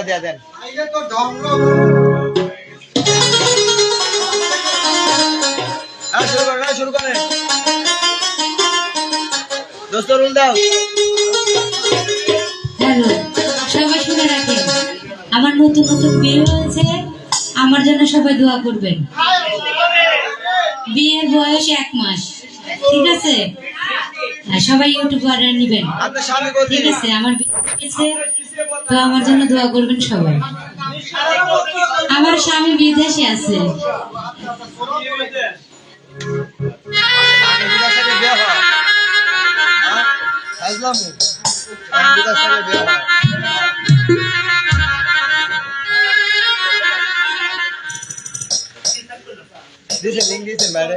দিয়ে দেন। হ্যাঁ হ্যাঁ, সবাই আমার নতুন নতুন বিয়ে হয়েছে আমার জন্য সবাই দোয়া করবেন। বিয়ের বয়স এক মাস ঠিক আছে? সবাই ইউটিউবারে নিবেন। আপনার স্বামী কোথায় ঠিক আছে আমার বিয়ে তো আমার জন্য দোয়া করবেন সবাই। আমার স্বামী বিদেশে আছে। হয় হ্যাঁ হয় দিয়েছেন লিঙ্ক দিয়েছেন বাইরে।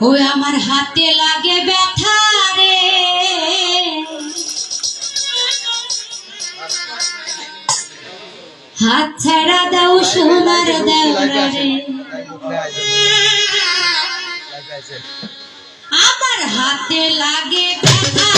ওই আমার হাতে লাগে ব্যথা রে। হাত ছাড়া দাও, সোনার দেওরা আমার হাতে লাগে ব্যথা